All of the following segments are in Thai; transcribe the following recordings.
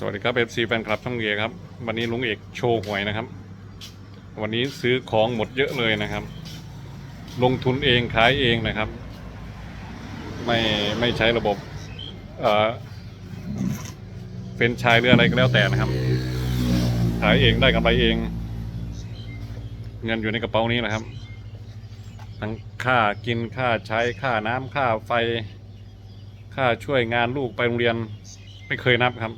สวัสดีครับเอฟซีแฟนคลับช่องเอครับ วันนี้ลุงเอกโชว์หวยนะครับ วันนี้ซื้อของหมดเยอะเลยนะครับ ลงทุนเองขายเองนะครับ ไม่ไม่ใช้ระบบเอ่อเป็นชายหรืออะไรก็แล้วแต่นะครับ ขายเองได้กำไรเอง เงินอยู่ในกระเป๋านี้นะครับ ทั้งค่ากินค่าใช้ค่าน้ำค่าไฟ ค่าช่วยงานลูกไปโรงเรียนไม่เคยนับครับ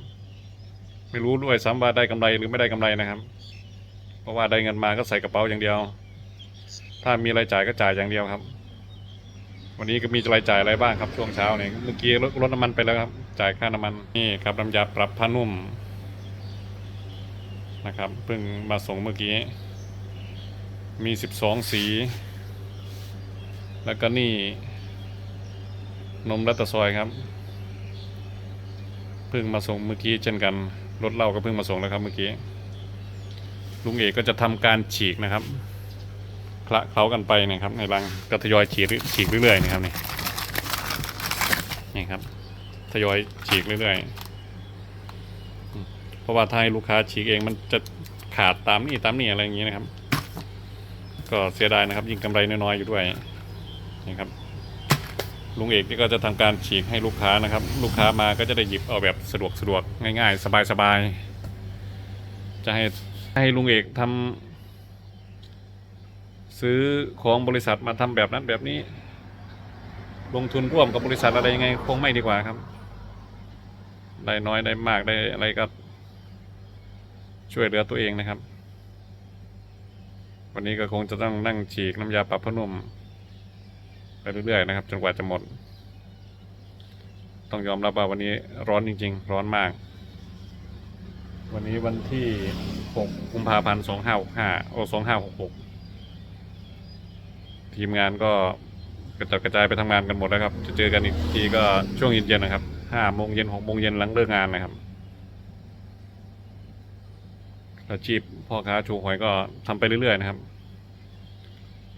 ไม่รู้ด้วยซ้ำว่าได้กำไรหรือไม่ได้กำไรนะครับ เพราะว่าได้เงินมาก็ใส่กระเป๋าอย่างเดียว ถ้ามีรายจ่ายก็จ่ายอย่างเดียวครับ วันนี้ก็มีรายจ่ายอะไรบ้างครับช่วงเช้าเนี่ยเมื่อกี้รถรถน้ำมันไปแล้วครับ จ่ายค่าน้ำมันนี่ครับน้ำยาปรับผ้านุ่มนะครับเพิ่งมาส่งเมื่อกี้ มีสิบสองสี แล้วก็นี่นมรัตซอยครับ เพิ่งมาส่งเมื่อกี้เช่นกัน รถเล้าก็เพิ่งมาส่งแล้วครับเมื่อกี้ ลุงเอกก็จะทำการฉีกนะครับคละเคล้ากันไปนะครับ ในรังก็ทยอยฉีกฉีกเรื่อยๆนะครับนี่นี่ครับทยอยฉีกเรื่อยๆเพราะว่าถ้าให้ลูกค้าฉีกเองมันจะขาดตามนี่ตามนี่อะไรอย่างนี้นะครับ ก็เสียดายนะครับ ยิ่งกำไรน้อยๆอยู่ด้วยนี่ครับ ลุงเอกนี่ก็จะทำการฉีกให้ลูกค้านะครับ ลูกค้ามาก็จะได้หยิบเอาแบบสะดวกสะดวกง่ายๆ สบายๆ จะให้ให้ลุงเอกทำซื้อของบริษัทมาทำแบบนั้นแบบนี้ ลงทุนร่วมกับบริษัทอะไรยังไงคงไม่ดีกว่าครับ ได้น้อยได้มากได้อะไรก็ ช่วยเหลือตัวเองนะครับ วันนี้ก็คงจะต้องนั่งฉีกน้ำยาปรับผ้านุ่ม ไปเรื่อยๆนะครับ จนกว่าจะหมด ต้องยอมรับว่าวันนี้ร้อนจริง ๆ ร้อนมาก วันนี้วันที่ 6 กุมภาพันธ์ 2565 โอ้ 2566 ทีมงานก็กระจัดกระจายไปทำงานกันหมดแล้วครับ จะเจอกันอีกทีก็ช่วงเย็นๆนะครับ 5 โมงเย็น 6 โมงเย็นหลังเลิกงานนะครับอาชีพพ่อค้าชูหวยก็ทำไปเรื่อยๆนะครับ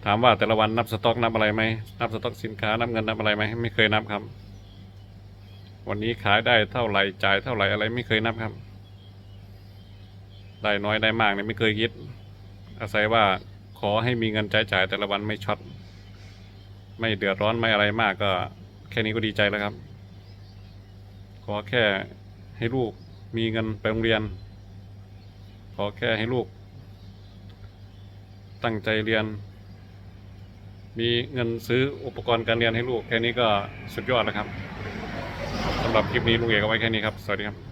ถามว่าแต่ละวันนับสต็อกนับอะไรไหมนับสต็อกสินค้านับเงินนับอะไรไหมไม่เคยนับครับ วันนี้ขายได้เท่าไหร่จ่ายเท่าไหร่อะไรไม่เคยนับครับ ได้น้อยได้มากเนี่ยไม่เคยคิด อาศัยว่าขอให้มีเงินจ่ายจ่ายแต่ละวันไม่ช็อตไม่เดือดร้อนไม่อะไรมากก็ แค่นี้ก็ดีใจแล้วครับ ขอแค่ให้ลูกมีเงินไปโรงเรียน ขอแค่ให้ลูก ตั้งใจเรียน มีเงินซื้ออุปกรณ์การเรียนให้ลูกแค่นี้ก็สุดยอดแล้วครับสำหรับคลิปนี้ลุงเอกเอาไว้แค่นี้ครับ สวัสดีครับ